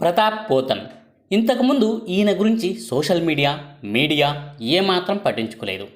ప్రతాప్ పోతన్. ఇంతకుముందు ఈయన గురించి సోషల్ మీడియా మీడియా ఏమాత్రం పట్టించుకోలేదు.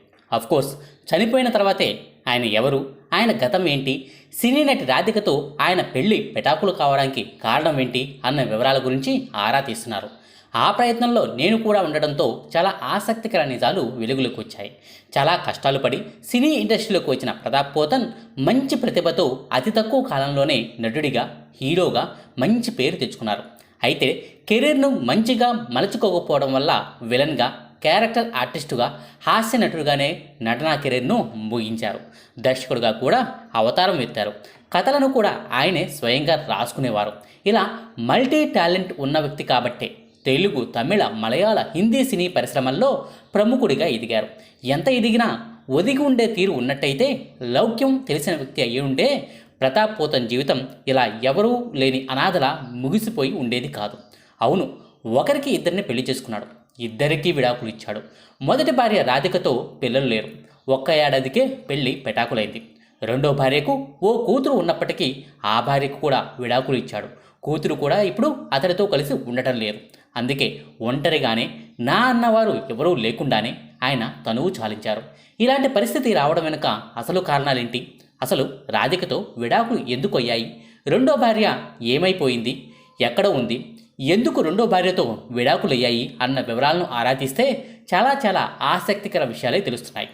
కోర్స్ చనిపోయిన తర్వాతే ఆయన ఎవరు ఆయన గతం ఏంటి సినీ నటి రాధికతో ఆయన పెళ్ళి పెటాకులు కావడానికి కారణం ఏంటి అన్న వివరాల గురించి ఆరా తీస్తున్నారు. ఆ ప్రయత్నంలో నేను కూడా ఉండడంతో చాలా ఆసక్తికర నిజాలు వెలుగులోకి వచ్చాయి. చాలా కష్టాలు పడి సినీ ఇండస్ట్రీలోకి వచ్చిన ప్రతాప్ పోతన్ మంచి ప్రతిభతో అతి తక్కువ కాలంలోనే నటుడిగా హీరోగా మంచి పేరు తెచ్చుకున్నారు. అయితే కెరీర్ను మంచిగా మలుచుకోకపోవడం వల్ల విలన్గా క్యారెక్టర్ ఆర్టిస్టుగా హాస్య నటుడుగానే నటనా కెరీర్ను ముగించారు. దర్శకుడుగా కూడా అవతారం ఎత్తారు. కథలను కూడా ఆయనే స్వయంగా రాసుకునేవారు. ఇలా మల్టీ టాలెంట్ ఉన్న వ్యక్తి కాబట్టే తెలుగు తమిళ మలయాళ హిందీ సినీ పరిశ్రమల్లో ప్రముఖుడిగా ఎదిగారు. ఎంత ఎదిగినా ఒదిగి ఉండే తీరు ఉన్నట్టయితే లౌక్యం తెలిసిన వ్యక్తి అయి ఉండే ప్రతాప్ పోతన్ జీవితం ఇలా ఎవరూ లేని అనాథలా ముగిసిపోయి ఉండేది కాదు. అవును ఒకరికి ఇద్దరిని పెళ్ళి చేసుకున్నాడు. ఇద్దరికీ విడాకులు ఇచ్చాడు. మొదటి భార్య రాధికతో పిల్లలు లేరు. ఒక్క ఏడాదికే పెళ్ళి పెటాకులైంది. రెండో భార్యకు ఓ కూతురు ఉన్నప్పటికీ ఆ భార్యకు కూడా విడాకులు ఇచ్చాడు. కూతురు కూడా ఇప్పుడు అతడితో కలిసి ఉండటం లేదు. అందుకే ఒంటరిగానే నా అన్నవారు ఎవరూ లేకుండానే ఆయన తనువు చాలించారు. ఇలాంటి పరిస్థితి రావడం వెనుక అసలు కారణాలేంటి? అసలు రాధికతో విడాకులు ఎందుకు అయ్యాయి? రెండో భార్య ఏమైపోయింది? ఎక్కడ ఉంది? ఎందుకు రెండో భార్యతో విడాకులు అయ్యాయి అన్న వివరాలను ఆరాధిస్తే చాలా చాలా ఆసక్తికర విషయాలే తెలుస్తున్నాయి.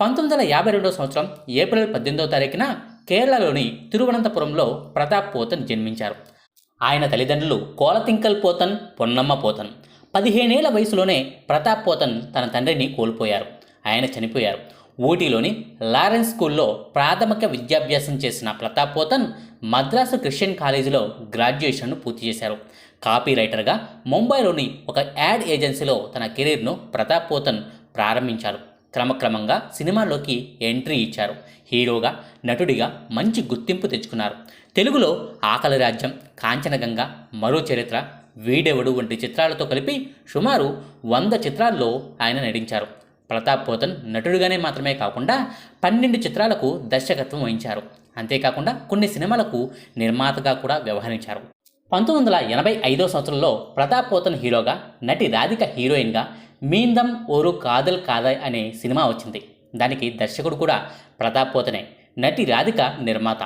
పంతొమ్మిది వందల యాభై రెండో సంవత్సరం ఏప్రిల్ పద్దెనిమిదవ తారీఖున కేరళలోని తిరువనంతపురంలో ప్రతాప్ పోతన్ జన్మించారు. ఆయన తల్లిదండ్రులు కోలతింకల్ పోతన్ పొన్నమ్మ పోతన్. పదిహేనేళ్ళ వయసులోనే ప్రతాప్ పోతన్ తన తండ్రిని కోల్పోయారు. ఆయన చనిపోయారు. ఊటీలోని లారెన్స్ స్కూల్లో ప్రాథమిక విద్యాభ్యాసం చేసిన ప్రతాప్ పోతన్ మద్రాసు క్రిస్టియన్ కాలేజీలో గ్రాడ్యుయేషన్ను పూర్తి చేశారు. కాపీ రైటర్గా ముంబైలోని ఒక యాడ్ ఏజెన్సీలో తన కెరీర్ను ప్రతాప్ పోతన్ ప్రారంభించారు. క్రమక్రమంగా సినిమాల్లోకి ఎంట్రీ ఇచ్చారు. హీరోగా నటుడిగా మంచి గుర్తింపు తెచ్చుకున్నారు. తెలుగులో ఆకలి రాజ్యం కాంచనగంగ మరో చరిత్ర వీడెవడు వంటి చిత్రాలతో కలిపి సుమారు వంద చిత్రాల్లో ఆయన నటించారు. ప్రతాప్ పోతన్ నటుడిగానే మాత్రమే కాకుండా పన్నెండు చిత్రాలకు దర్శకత్వం వహించారు. అంతేకాకుండా కొన్ని సినిమాలకు నిర్మాతగా కూడా వ్యవహరించారు. పంతొమ్మిది వందల ఎనభై ఐదో సంవత్సరంలో ప్రతాప్ పోతన్ హీరోగా నటి రాధిక హీరోయిన్గా మీందం ఓరు కాదల్ కాదాయ్ అనే సినిమా వచ్చింది. దానికి దర్శకుడు కూడా ప్రతాప్ పోతనే నటి రాధిక నిర్మాత.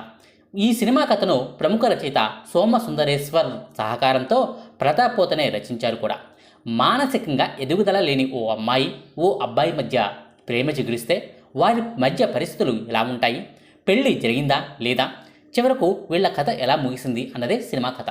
ఈ సినిమా కథను ప్రముఖ రచయిత సోమ సుందరేశ్వర్ సహకారంతో ప్రతాప్ పోతనే రచించారు కూడా. మానసికంగా ఎదుగుదల లేని ఓ అమ్మాయి ఓ అబ్బాయి మధ్య ప్రేమ చిగురిస్తే వారి మధ్య పరిస్థితులు ఎలా ఉంటాయి? పెళ్ళి జరిగిందా లేదా? చివరకు వీళ్ళ కథ ఎలా ముగిసింది అన్నదే సినిమా కథ.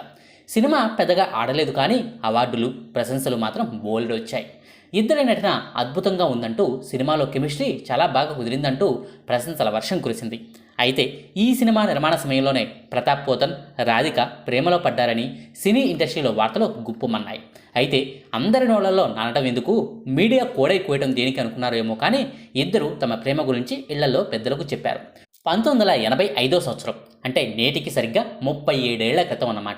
సినిమా పెద్దగా ఆడలేదు కానీ అవార్డులు ప్రశంసలు మాత్రం బోల్డ్ వచ్చాయి. ఇద్దరి నటన అద్భుతంగా ఉందంటూ సినిమాలో కెమిస్ట్రీ చాలా బాగా కుదిరిందంటూ ప్రశంసల వర్షం కురిసింది. అయితే ఈ సినిమా నిర్మాణ సమయంలోనే ప్రతాప్ పోతన్ రాధిక ప్రేమలో పడ్డారని సినీ ఇండస్ట్రీలో వార్తలు గుప్పుమన్నాయి. అయితే అందరి నోళ్ళలో నానటం ఎందుకు? మీడియా కోడై కోయటం దేనికి అనుకున్నారేమో కానీ ఇద్దరు తమ ప్రేమ గురించి ఇళ్ళలో పెద్దలకు చెప్పారు. పంతొమ్మిది వందల ఎనభై ఐదో సంవత్సరం అంటే నేటికి సరిగ్గా ముప్పై ఏడేళ్ళ క్రితం అన్నమాట.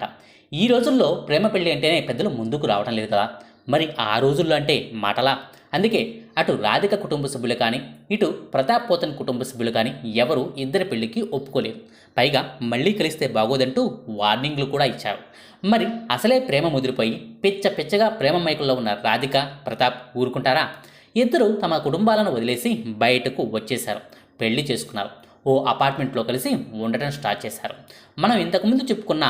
ఈ రోజుల్లో ప్రేమ పెళ్ళి అంటేనే పెద్దలు ముందుకు రావడం లేదు కదా. మరి ఆ రోజుల్లో అంటే మాటలా? అందుకే అటు రాధిక కుటుంబ సభ్యులు కానీ ఇటు ప్రతాప్ పోతన్ కుటుంబ సభ్యులు కానీ ఎవరు ఇద్దరి పెళ్ళికి ఒప్పుకోలేదు. పైగా మళ్ళీ కలిస్తే బాగోదంటూ వార్నింగ్లు కూడా ఇచ్చారు. మరి అసలే ప్రేమ ముదిరిపోయి పిచ్చ పిచ్చగా ప్రేమ మైకుల్లో ఉన్న రాధిక ప్రతాప్ ఊరుకుంటారా? ఇద్దరు తమ కుటుంబాలను వదిలేసి బయటకు వచ్చేశారు. పెళ్ళి చేసుకున్నారు. ఓ అపార్ట్మెంట్లో కలిసి ఉండటం స్టార్ట్ చేశారు. మనం ఇంతకుముందు చెప్పుకున్న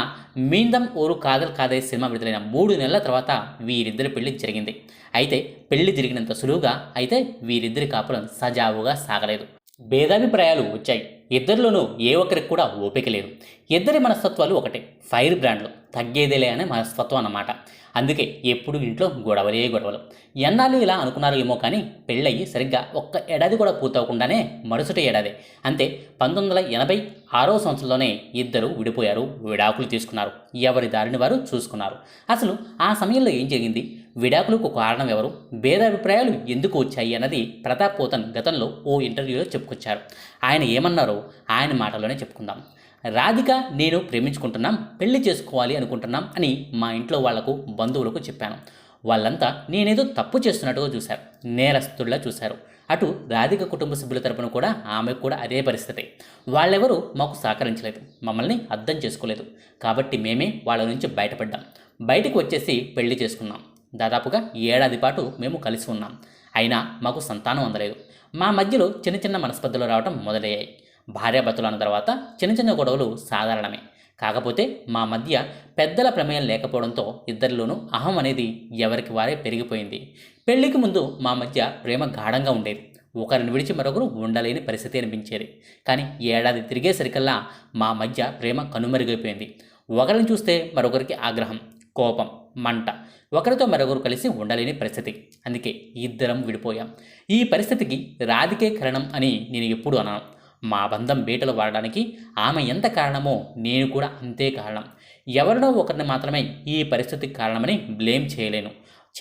మీందం ఓరు కాదల్ కాదే సినిమా విడుదలైన మూడు నెలల తర్వాత వీరిద్దరి పెళ్ళి జరిగింది. అయితే పెళ్ళి జరిగినంత సులువుగా అయితే వీరిద్దరి కాపురం సజావుగా సాగలేదు. భేదాభిప్రాయాలు వచ్చాయి. ఇద్దరిలోనూ ఏ ఒక్కరికి కూడా ఓపిక లేదు. ఇద్దరి మనస్తత్వాలు ఒకటే. ఫైర్ బ్రాండ్లు. తగ్గేదేలే అనే మనస్తత్వం అన్నమాట. అందుకే ఎప్పుడు ఇంట్లో గొడవలే గొడవలు. ఎన్నాళ్ళు ఇలా అనుకున్నారు ఏమో కానీ పెళ్ళయి సరిగ్గా ఒక్క ఏడాది కూడా పూర్తవకుండానే మరుసటి ఏడాది. అంతే పంతొమ్మిది వందల ఎనభై ఆరో సంవత్సరంలోనే ఇద్దరు విడిపోయారు విడాకులు తీసుకున్నారు. ఎవరి దారిని వారు చూసుకున్నారు. అసలు ఆ సమయంలో ఏం జరిగింది? విడాకులకు కారణం ఎవరు? భేదాభిప్రాయాలు ఎందుకు వచ్చాయి అన్నది ప్రతాప్ పోతన్ గతంలో ఓ ఇంటర్వ్యూలో చెప్పుకొచ్చారు. ఆయన ఏమన్నారో ఆయన మాటలోనే చెప్పుకుందాం. రాధిక నేను ప్రేమించుకుంటున్నాం పెళ్ళి చేసుకోవాలి అనుకుంటున్నాం అని మా ఇంట్లో వాళ్ళకు బంధువులకు చెప్పాను. వాళ్ళంతా నేనేదో తప్పు చేస్తున్నట్టుగా చూశారు నేరస్తుల్లా చూశారు. అటు రాధిక కుటుంబ సభ్యుల తరపున కూడా ఆమెకు కూడా అదే పరిస్థితి. వాళ్ళెవరూ మాకు సహకరించలేదు మమ్మల్ని అర్థం చేసుకోలేదు. కాబట్టి మేమే వాళ్ళ నుంచి బయటపడ్డాం. బయటికి వచ్చేసి పెళ్ళి చేసుకున్నాం. దాదాపుగా ఏడాది పాటు మేము కలిసి ఉన్నాం. అయినా మాకు సంతానం అందలేదు. మా మధ్యలో చిన్న చిన్న మనస్పర్ధలు రావడం మొదలయ్యాయి. భార్యాభర్తలు అన్న తర్వాత చిన్న చిన్న గొడవలు సాధారణమే. కాకపోతే మా మధ్య పెద్దల ప్రమేయం లేకపోవడంతో ఇద్దరిలోనూ అహం అనేది ఎవరికి వారే పెరిగిపోయింది. పెళ్ళికి ముందు మా మధ్య ప్రేమ గాఢంగా ఉండేది. ఒకరిని విడిచి మరొకరు ఉండలేని పరిస్థితి అనిపించేది. కానీ ఏడాది తిరిగేసరికల్లా మా మధ్య ప్రేమ కనుమరుగైపోయింది. ఒకరిని చూస్తే మరొకరికి ఆగ్రహం కోపం మంట. ఒకరితో మరొకరు కలిసి ఉండలేని పరిస్థితి. అందుకే ఇద్దరం విడిపోయాం. ఈ పరిస్థితికి రాధికే కారణం అని నేను ఎప్పుడు అన్నాను మా బంధం బీటలు వాడడానికి ఆమె ఎంత కారణమో నేను కూడా అంతే కారణం. ఎవరినో ఒకరిని మాత్రమే ఈ పరిస్థితికి కారణమని బ్లేమ్ చేయలేను.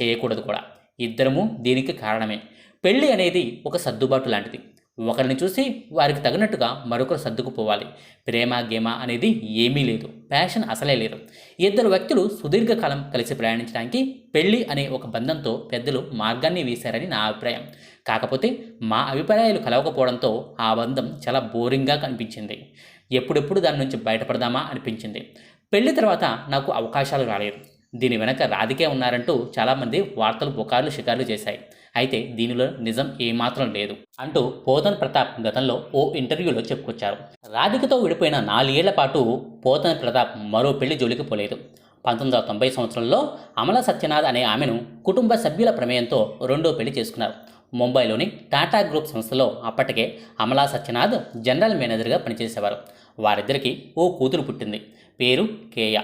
చేయకూడదు కూడా. ఇద్దరము దీనికి కారణమే. పెళ్ళి అనేది ఒక సర్దుబాటు లాంటిది. ఒకరిని చూసి వారికి తగినట్టుగా మరొకరు సర్దుకుపోవాలి. ప్రేమ గేమ అనేది ఏమీ లేదు. ప్యాషన్ అసలే లేదు. ఇద్దరు వ్యక్తులు సుదీర్ఘకాలం కలిసి ప్రయాణించడానికి పెళ్ళి అనే ఒక బంధంతో పెద్దలు మార్గాన్ని వేశారని నా అభిప్రాయం. కాకపోతే మా అభిప్రాయాలు కలవకపోవడంతో ఆ బంధం చాలా బోరింగ్గా కనిపించింది. ఎప్పుడెప్పుడు దాని నుంచి బయటపడదామా అనిపించింది. పెళ్ళి తర్వాత నాకు అవకాశాలు రాలేదు. దీని వెనక రాధికే ఉన్నారంటూ చాలామంది వార్తలు పుకార్లు షికార్లు చేశాయి. అయితే దీనిలో నిజం ఏమాత్రం లేదు అంటూ పోతన్ ప్రతాప్ గతంలో ఓ ఇంటర్వ్యూలో చెప్పుకొచ్చారు. రాధికతో విడిపోయిన నాలుగేళ్ళ పాటు పోతన్ ప్రతాప్ మరో పెళ్ళి జోలికి పోలేదు. పంతొమ్మిది వందల తొంభై సంవత్సరంలో అమల సత్యనాథ్ అనే ఆమెను కుటుంబ సభ్యుల ప్రమేయంతో రెండో పెళ్ళి చేసుకున్నారు. ముంబైలోని టాటా గ్రూప్ సంస్థలో అప్పటికే అమలా సత్యనాథ్ జనరల్ మేనేజర్గా పనిచేసేవారు. వారిద్దరికీ ఓ కూతురు పుట్టింది. పేరు కేయ.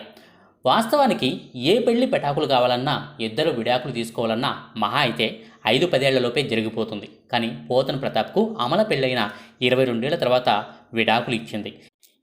వాస్తవానికి ఏ పెళ్ళి పెటాకులు కావాలన్నా ఇద్దరు విడాకులు తీసుకోవాలన్నా మహా అయితే ఐదు పదేళ్ళలోపే జరిగిపోతుంది. కానీ పోతన్ ప్రతాప్కు అమల పెళ్ళైన ఇరవై రెండేళ్ళ తర్వాత విడాకులు ఇచ్చింది.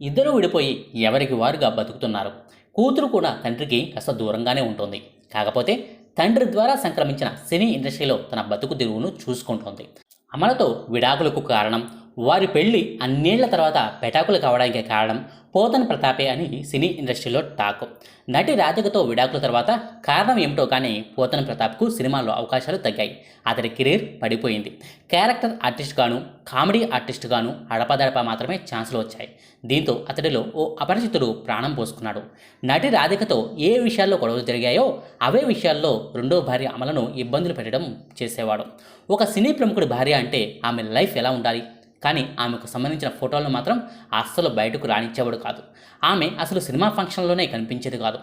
ఇద్దరూ విడిపోయి ఎవరికి వారుగా బతుకుతున్నారు? కూతురు కూడా తండ్రికి కాస్త దూరంగానే ఉంటుంది. కాకపోతే తండ్రి ద్వారా సంక్రమించిన సినీ ఇండస్ట్రీలో తన బతుకు తిరుగును చూసుకుంటోంది. అమలతో విడాకులకు కారణం వారి పెళ్ళి అన్నేళ్ళ తర్వాత పెటాకులు కావడానికి కారణం పోతన్ ప్రతాపే అని సినీ ఇండస్ట్రీలో టాక్. నటి రాధికతో విడాకుల తర్వాత కారణం ఏమిటో కానీ పోతన్ ప్రతాప్కు సినిమాల్లో అవకాశాలు తగ్గాయి. అతడి కెరీర్ పడిపోయింది. క్యారెక్టర్ ఆర్టిస్ట్ గాను కామెడీ ఆర్టిస్ట్గాను అడపదడప మాత్రమే ఛాన్సులు వచ్చాయి. దీంతో అతడిలో ఓ అపరిచితుడు ప్రాణం పోసుకున్నాడు. నటి రాధికతో ఏ విషయాల్లో గొడవలు జరిగాయో అవే విషయాల్లో రెండో భార్య అమలను ఇబ్బందులు పెట్టడం చేసేవాడు. ఒక సినీ ప్రముఖుడి భార్య అంటే ఆమె లైఫ్ ఎలా ఉండాలి? కానీ ఆమెకు సంబంధించిన ఫోటోలను మాత్రం అస్సలు బయటకు రానిచ్చేవాడు కాదు. ఆమె అసలు సినిమా ఫంక్షన్లోనే కనిపించేది కాదు.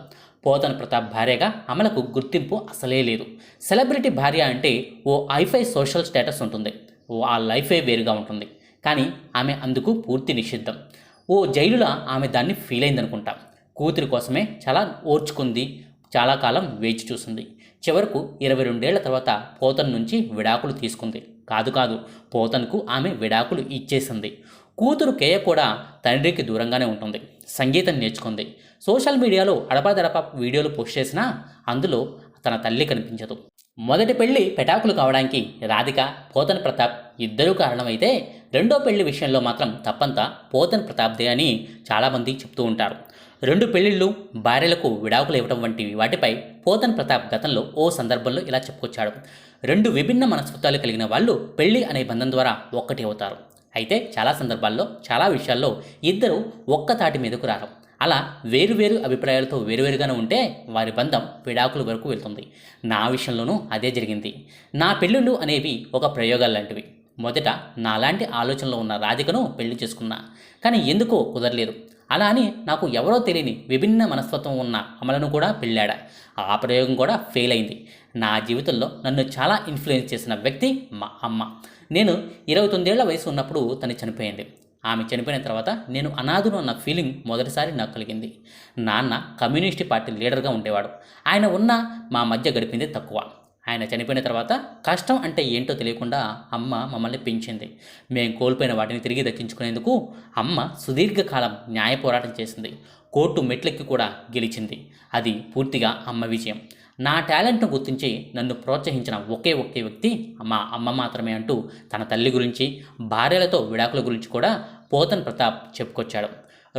పోతన్ ప్రతాప్ భార్యగా అమలకు గుర్తింపు అసలే లేదు. సెలబ్రిటీ భార్య అంటే ఓ ఐఫై సోషల్ స్టేటస్ ఉంటుంది. ఓ ఆ లైఫే వేరుగా ఉంటుంది. కానీ ఆమె అందుకు పూర్తి నిషిద్ధం. ఓ జైలులా ఆమె దాన్ని ఫీల్ అయిందనుకుంటా. కూతురి కోసమే చాలా ఓర్చుకుంది. చాలా కాలం వేచి చూసింది. చివరకు ఇరవై రెండేళ్ళ తర్వాత పోతన్ నుంచి విడాకులు తీసుకుంది. కాదు కాదు పోతన్కు ఆమె విడాకులు ఇచ్చేసింది. కూతురు కేయ కూడా తండ్రికి దూరంగానే ఉంటుంది. సంగీతం నేర్చుకుంది. సోషల్ మీడియాలో అడపాదడపా వీడియోలు పోస్ట్ చేసినా అందులో తన తల్లి కనిపించదు. మొదటి పెళ్ళి పెటాకులు కావడానికి రాధిక పోతన్ ప్రతాప్ ఇద్దరూ కారణమైతే రెండో పెళ్ళి విషయంలో మాత్రం తప్పంతా పోతన్ ప్రతాప్దే అని చాలామంది చెప్తూ ఉంటారు. రెండు పెళ్ళిళ్ళు భార్యలకు విడాకులు ఇవ్వడం వంటివి వాటిపై పోతన్ ప్రతాప్ గతంలో ఓ సందర్భంలో ఇలా చెప్పుకొచ్చాడు. రెండు విభిన్న మనస్తత్వాలు కలిగిన వాళ్ళు పెళ్ళి అనే బంధం ద్వారా ఒక్కటి అవుతారు. అయితే చాలా సందర్భాల్లో చాలా విషయాల్లో ఇద్దరు ఒక్క తాటి మీదకు రారు. అలా వేరువేరు అభిప్రాయాలతో వేరువేరుగానే ఉంటే వారి బంధం విడాకుల వరకు వెళ్తుంది. నా విషయంలోనూ అదే జరిగింది. నా పెళ్ళిళ్ళు అనేవి ఒక ప్రయోగాలు లాంటివి మొదట నాలాంటి ఆలోచనలో ఉన్న రాధికను పెళ్ళి చేసుకున్నా. కానీ ఎందుకో కుదరలేదు. అలా అని నాకు ఎవరో తెలియని విభిన్న మనస్తత్వం ఉన్న అమలను కూడా పెళ్ళాడా. ఆ ప్రయోగం కూడా ఫెయిల్ అయింది. నా జీవితంలో నన్ను చాలా ఇన్ఫ్లుయెన్స్ చేసిన వ్యక్తి మా అమ్మ. నేను ఇరవై తొమ్మిదేళ్ళ వయసు ఉన్నప్పుడు తను చనిపోయింది. ఆమె చనిపోయిన తర్వాత నేను అనాథును అన్న ఫీలింగ్ మొదటిసారి నాకు కలిగింది. నాన్న కమ్యూనిస్ట్ పార్టీ లీడర్గా ఉండేవాడు. ఆయన ఉన్న మా మధ్య గడిపింది తక్కువ. ఆయన చనిపోయిన తర్వాత కష్టం అంటే ఏంటో తెలియకుండా అమ్మ మమ్మల్ని పెంచింది. మేము కోల్పోయిన వాటిని తిరిగి దక్కించుకునేందుకు అమ్మ సుదీర్ఘకాలం న్యాయ పోరాటం చేసింది. కోర్టు మెట్లెక్కి కూడా గెలిచింది. అది పూర్తిగా అమ్మ విజయం. నా టాలెంట్ను గుర్తించి నన్ను ప్రోత్సహించిన ఒకే ఒకే వ్యక్తి మా అమ్మ మాత్రమే అంటూ తన తల్లి గురించి భార్యలతో విడాకుల గురించి కూడా పోతన్ ప్రతాప్ చెప్పుకొచ్చాడు.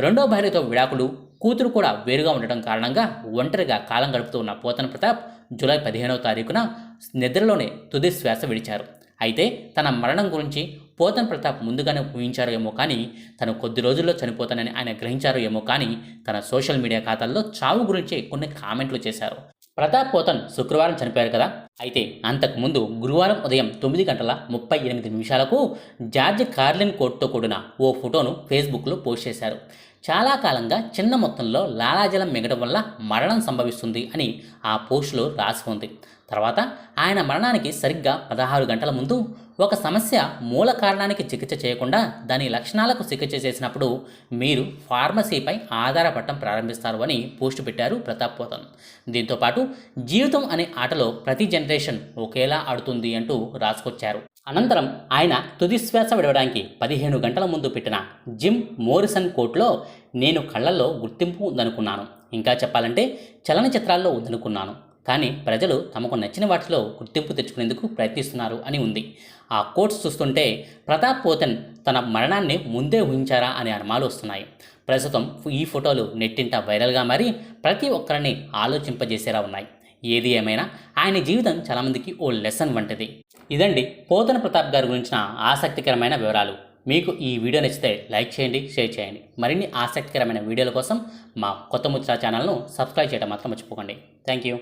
రెండో భార్యతో విడాకులు కూతురు కూడా వేరుగా ఉండటం కారణంగా ఒంటరిగా కాలం గడుపుతూ ఉన్న పోతన్ ప్రతాప్ జూలై పదిహేనవ తారీఖున నిద్రలోనే తుది శ్వాస విడిచారు. అయితే తన మరణం గురించి పోతన్ ప్రతాప్ ముందుగానే ఊహించారు ఏమో కానీ తను కొద్ది రోజుల్లో చనిపోతానని ఆయన గ్రహించారు ఏమో కానీ తన సోషల్ మీడియా ఖాతాల్లో చావు గురించి కొన్ని కామెంట్లు చేశారు. ప్రతాప్ పోతన్ శుక్రవారం చనిపోయారు కదా? అయితే అంతకుముందు గురువారం ఉదయం తొమ్మిది గంటల ముప్పై ఎనిమిది నిమిషాలకు జార్జ్ కార్లిన్ కోట్తో కూడిన ఓ ఫోటోను ఫేస్బుక్లో పోస్ట్ చేశారు. చాలా కాలంగా చిన్న మొత్తంలో లాలాజలం మిగడం వల్ల మరణం సంభవిస్తుంది అని ఆ పోస్టులో రాసి ఉంది. తర్వాత ఆయన మరణానికి సరిగ్గా పదహారు గంటల ముందు ఒక సమస్య మూల కారణానికి చికిత్స చేయకుండా దాని లక్షణాలకు చికిత్స చేసినప్పుడు మీరు ఫార్మసీపై ఆధారపడటం ప్రారంభిస్తారు అని పోస్ట్ పెట్టారు ప్రతాప్ పోతన్ దీంతోపాటు జీవితం అనే ఆటలో ప్రతి జనరేషన్ ఒకేలా ఆడుతుంది అంటూ రాసుకొచ్చారు. అనంతరం ఆయన తుదిశ్వాస విడవడానికి పదిహేను గంటల ముందు పెట్టిన జిమ్ మోరిసన్ కోట్లో నేను కళ్ళల్లో గుర్తింపు ఉందనుకున్నాను. ఇంకా చెప్పాలంటే చలనచిత్రాల్లో ఉందనుకున్నాను. కానీ ప్రజలు తమకు నచ్చిన వాటిలో గుర్తింపు తెచ్చుకునేందుకు ప్రయత్నిస్తున్నారు అని ఉంది. ఆ కోట్స్ చూస్తుంటే ప్రతాప్ పోతన్ తన మరణాన్ని ముందే ఊహించారా అనే అనుమానాలు వస్తున్నాయి. ప్రస్తుతం ఈ ఫోటోలు నెట్టింట వైరల్గా మారి ప్రతి ఒక్కరిని ఆలోచింపజేసేలా ఉన్నాయి. ఏది ఏమైనా ఆయన జీవితం చాలామందికి ఓ లెసన్ వంటిది. ఇదండి పోతన ప్రతాప్ గారి గురించిన ఆసక్తికరమైన వివరాలు. మీకు ఈ వీడియో నచ్చితే లైక్ చేయండి షేర్ చేయండి. మరిన్ని ఆసక్తికరమైన వీడియోల కోసం మా కొత్త ముచ్చట ఛానల్ను సబ్స్క్రైబ్ చేయడం మాత్రం మర్చిపోకండి. Thank you